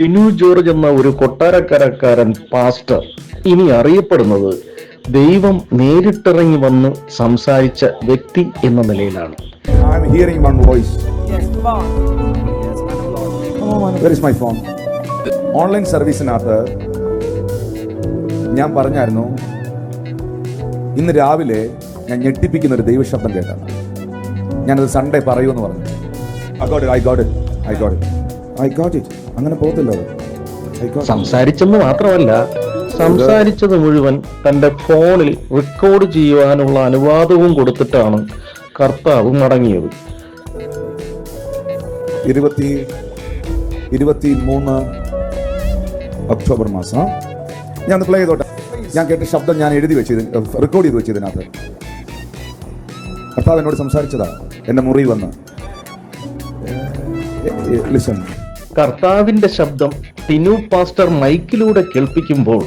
Tinu George എന്ന ഒരു കൊട്ടാരക്കരക്കാരൻ pastor. ഇനി അറിയപ്പെടുന്നത് ദൈവം നേരിട്ടിറങ്ങി വന്ന് സംസാരിച്ച വ്യക്തി എന്ന നിലയിലാണ്? ഓൺലൈൻ സർവീസിനകത്ത് ഞാൻ പറഞ്ഞായിരുന്നു ഇന്ന് രാവിലെ ഞാൻ ഞെട്ടിപ്പിക്കുന്ന ഒരു ദൈവശബ്ദം കേട്ടാണ്. ഞാനത് സൺഡേ പറയൂ എന്ന് പറഞ്ഞു I got I got I got I got it അങ്ങനെ പോകത്തില്ല അത്. സംസാരിച്ചെന്ന് മാത്രമല്ല സംസാരിച്ചത് മുഴുവൻ തന്റെ ഫോണിൽ റെക്കോർഡ് ചെയ്യുവാനുള്ള അനുവാദവും കൊടുത്തിട്ടാണ് കർത്താവ് മടങ്ങിയത്. ഇരുപത്തി ഇരുപത്തി മൂന്ന് ഒക്ടോബർ മാസം. ഞാൻ പ്ലേ ചെയ്തോട്ടെ. ഞാൻ കേട്ട ശബ്ദം ഞാൻ എഴുതി വെച്ചത് റെക്കോർഡ് ചെയ്ത് വെച്ചതിനകത്ത്. കർത്താവ് എന്നോട് സംസാരിച്ചതാ. എന്റെ മുറി വന്ന്. ലിസൺ കർത്താവിന്റെ ശബ്ദം ടിനു പാസ്റ്റർ മൈക്കിലൂടെ കേൾപ്പിക്കുമ്പോൾ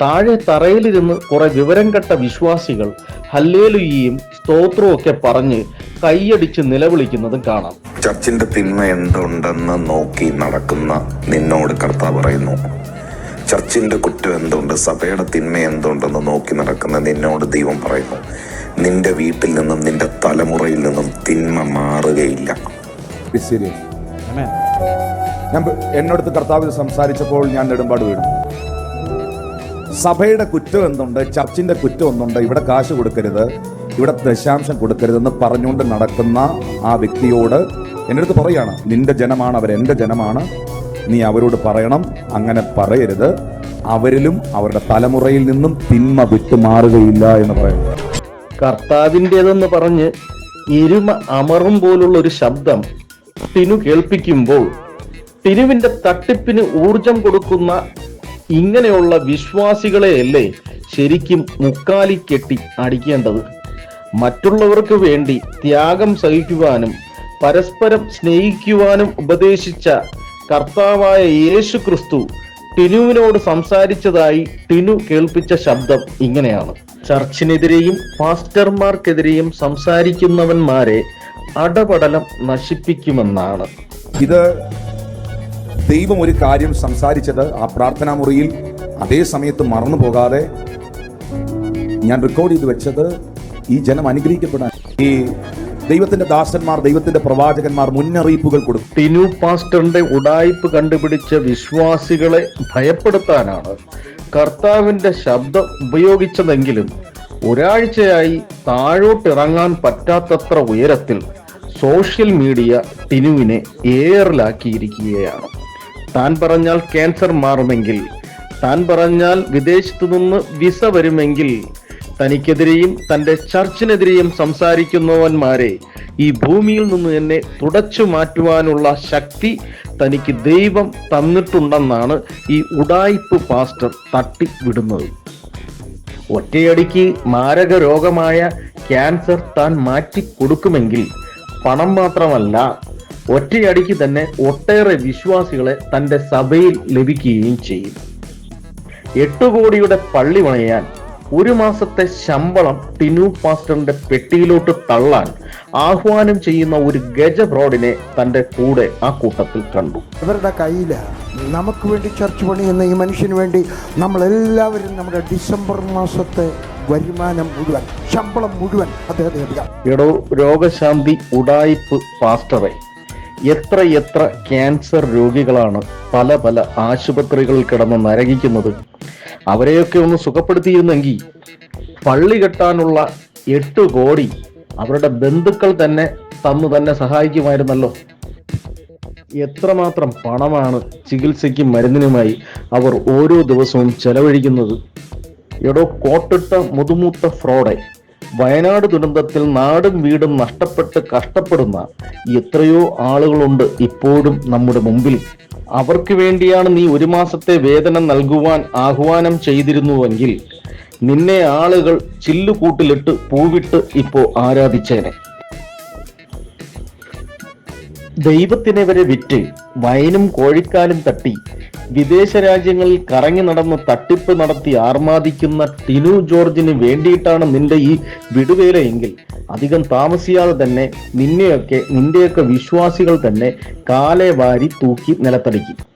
താഴെ തറയിലിരുന്ന് കുറെ വിവരം കെട്ട വിശ്വാസികൾ ഹല്ലേലുയ്യയും സ്തോത്രവും ഒക്കെ പറഞ്ഞ് കൈയടിച്ച് നിലവിളിക്കുന്നതും കാണാം. ചർച്ചിന്റെ തിന്മ എന്തുണ്ടെന്ന് നോക്കി നടക്കുന്ന നിന്നോട് കർത്താവ് പറയുന്നു. ചർച്ചിന്റെ കുറ്റം എന്തുണ്ട്? സഭയുടെ തിന്മ എന്തുണ്ടെന്ന് നോക്കി നടക്കുന്ന നിന്നോട് ദൈവം പറയുന്നു. നിന്റെ വീട്ടിൽ നിന്നും നിന്റെ തലമുറയിൽ നിന്നും തിന്മ മാറുകയില്ല. ഞാൻ എന്നോടത്ത് കർത്താവ് സംസാരിച്ചപ്പോൾ ഞാൻ നെടുമ്പാട് വീണു. സഭയുടെ കുറ്റം എന്തുണ്ട്? ചർച്ചിന്റെ കുറ്റം ഒന്നുണ്ട് ഇവിടെ കാശ് കൊടുക്കരുത് ഇവിടെ ദശാംശം കൊടുക്കരുതെന്ന് പറഞ്ഞുകൊണ്ട് നടക്കുന്ന ആ വ്യക്തിയോട് എന്റെ അടുത്ത് പറയാണ് നിന്റെ ജനമാണ് അവർ എന്റെ ജനമാണ്. നീ അവരോട് പറയണം അങ്ങനെ പറയരുത്. അവരിലും അവരുടെ തലമുറയിൽ നിന്നും തിന്മ വിട്ടു മാറുകയില്ല എന്ന് പറയുന്നത് കർത്താവിന്റെതെന്ന് പറഞ്ഞ് ഇരുമ അമറും പോലുള്ള ഒരു ശബ്ദം തിനു കേൾപ്പിക്കുമ്പോൾ ടിനുവിന്റെ തട്ടിപ്പിന് ഊർജം കൊടുക്കുന്ന ഇങ്ങനെയുള്ള വിശ്വാസികളെയല്ലേ ശരിക്കും മുക്കാലി കെട്ടി അടിക്കേണ്ടത്? മറ്റുള്ളവർക്ക് വേണ്ടി ത്യാഗം സഹിക്കുവാനും പരസ്പരം സ്നേഹിക്കുവാനും ഉപദേശിച്ച കർത്താവായ യേശു ക്രിസ്തു ടിനുവിനോട് സംസാരിച്ചതായി ടിനു കേൾപ്പിച്ച ശബ്ദം ഇങ്ങനെയാണ്. ചർച്ചിനെതിരെയും പാസ്റ്റർമാർക്കെതിരെയും സംസാരിക്കുന്നവന്മാരെ അടപടലം നശിപ്പിക്കുമെന്നാണ്. ഇത് ദൈവം ഒരു കാര്യം സംസാരിച്ചത് ആ പ്രാർത്ഥനാ മുറിയിൽ. അതേ സമയത്ത് മറന്നു പോകാതെ ഞാൻ റെക്കോർഡ് ചെയ്ത് വെച്ചത് ഈ ജനം അനുഗ്രഹിക്കപ്പെടാൻ. ഈ ദൈവത്തിന്റെ ദാസന്മാർ ദൈവത്തിന്റെ പ്രവാചകന്മാർ മുന്നറിയിപ്പുകൾ കൊടുക്കും. ടിനു പാസ്റ്ററിന്റെ ഉടായിപ്പ് കണ്ടുപിടിച്ച വിശ്വാസികളെ ഭയപ്പെടുത്താനാണ് കർത്താവിന്റെ ശബ്ദം ഉപയോഗിച്ചതെങ്കിലും ഒരാഴ്ചയായി താഴോട്ടിറങ്ങാൻ പറ്റാത്തത്ര ഉയരത്തിൽ സോഷ്യൽ മീഡിയ ടിനുവിനെ എയറിലാക്കിയിരിക്കുകയാണ് താൻ പറഞ്ഞാൽ ക്യാൻസർ മാറുമെങ്കിൽ. താൻ പറഞ്ഞാൽ വിദേശത്തു നിന്ന് വിസ വരുമെങ്കിൽ. തനിക്കെതിരെയും തന്റെ ചർച്ചിനെതിരെയും സംസാരിക്കുന്നവന്മാരെ ഈ ഭൂമിയിൽ നിന്ന് തന്നെ തുടച്ചു മാറ്റുവാനുള്ള ശക്തി തനിക്ക് ദൈവം തന്നിട്ടുണ്ടെന്നാണ് ഈ ഉടായിപ്പ് പാസ്റ്റർ തട്ടിവിടുന്നത്. ഒറ്റയടിക്ക് മാരക രോഗമായ ക്യാൻസർ താൻ മാറ്റി കൊടുക്കുമെങ്കിൽ പണം മാത്രമല്ല ഒറ്റയടിക്ക് തന്നെ ഒട്ടേറെ വിശ്വാസികളെ തന്റെ സഭയിൽ ലഭിക്കുകയും ചെയ്യും. എട്ട് കോടിയുടെ പള്ളി പണിയാൻ ഒരു മാസത്തെ ശമ്പളം ടിനു പാസ്റ്ററിന്റെ പെട്ടിയിലോട്ട് തള്ളാൻ ആഹ്വാനം ചെയ്യുന്ന ഒരു ഗജ ബ്രോഡിനെ തന്റെ കൂടെ ആ കൂട്ടത്തിൽ കണ്ടു. ഇവരുടെ കയ്യില നമുക്ക് വേണ്ടി ചർച്ച് പണിയുന്ന ഈ മനുഷ്യന് വേണ്ടി നമ്മളെല്ലാവരും നമ്മുടെ ഡിസംബർ മാസത്തെ വരുമാനം മുഴുവൻ ശമ്പളം മുഴുവൻ അദ്ദേഹത്തെ എടോ രോഗശാന്തി ഉടായിപ്പ് പാസ്റ്ററെ എത്ര എത്ര ക്യാൻസർ രോഗികളാണ് പല പല ആശുപത്രികളിൽ കിടന്ന് നരകിക്കുന്നത്. അവരെയൊക്കെ ഒന്ന് സുഖപ്പെടുത്തിയിരുന്നെങ്കിൽ പള്ളി കെട്ടാനുള്ള എട്ട് കോടി അവരുടെ ബന്ധുക്കൾ തന്നെ തന്നു തന്നെ സഹായിക്കുമായിരുന്നല്ലോ. എത്രമാത്രം പണമാണ് ചികിത്സയ്ക്കും മരുന്നിനുമായി അവർ ഓരോ ദിവസവും ചെലവഴിക്കുന്നത്. എടോ കോട്ടിട്ട മുതുമൂത്ത ഫ്രോഡെ. വയനാട് ദുരന്തത്തിൽ നാടും വീടും നഷ്ടപ്പെട്ട് കഷ്ടപ്പെടുന്ന എത്രയോ ആളുകളുണ്ട് ഇപ്പോഴും നമ്മുടെ മുമ്പിൽ. അവർക്ക് വേണ്ടിയാണ് നീ ഒരു മാസത്തെ വേതനം നൽകുവാൻ ആഹ്വാനം ചെയ്തിരുന്നുവെങ്കിൽ നിന്നെ ആളുകൾ ചില്ലുകൂട്ടിലിട്ട് പൂവിട്ട് ഇപ്പോ ആരാധിച്ചേനെ. ദൈവത്തിനെ വരെ വിറ്റ് വയനും കോഴിക്കാലും തട്ടി വിദേശ രാജ്യങ്ങളിൽ കറങ്ങി നടന്ന് തട്ടിപ്പ് നടത്തി ആർമാദിക്കുന്ന ടിനു ജോർജിന് വേണ്ടിയിട്ടാണ് നിന്റെ ഈ വിടുവേലയെങ്കിൽ അധികം താമസിയാതെ തന്നെ നിന്നെയൊക്കെ നിന്റെയൊക്കെ വിശ്വാസികൾ തന്നെ കാലെ വാരി തൂക്കി നിലത്തടിക്കും.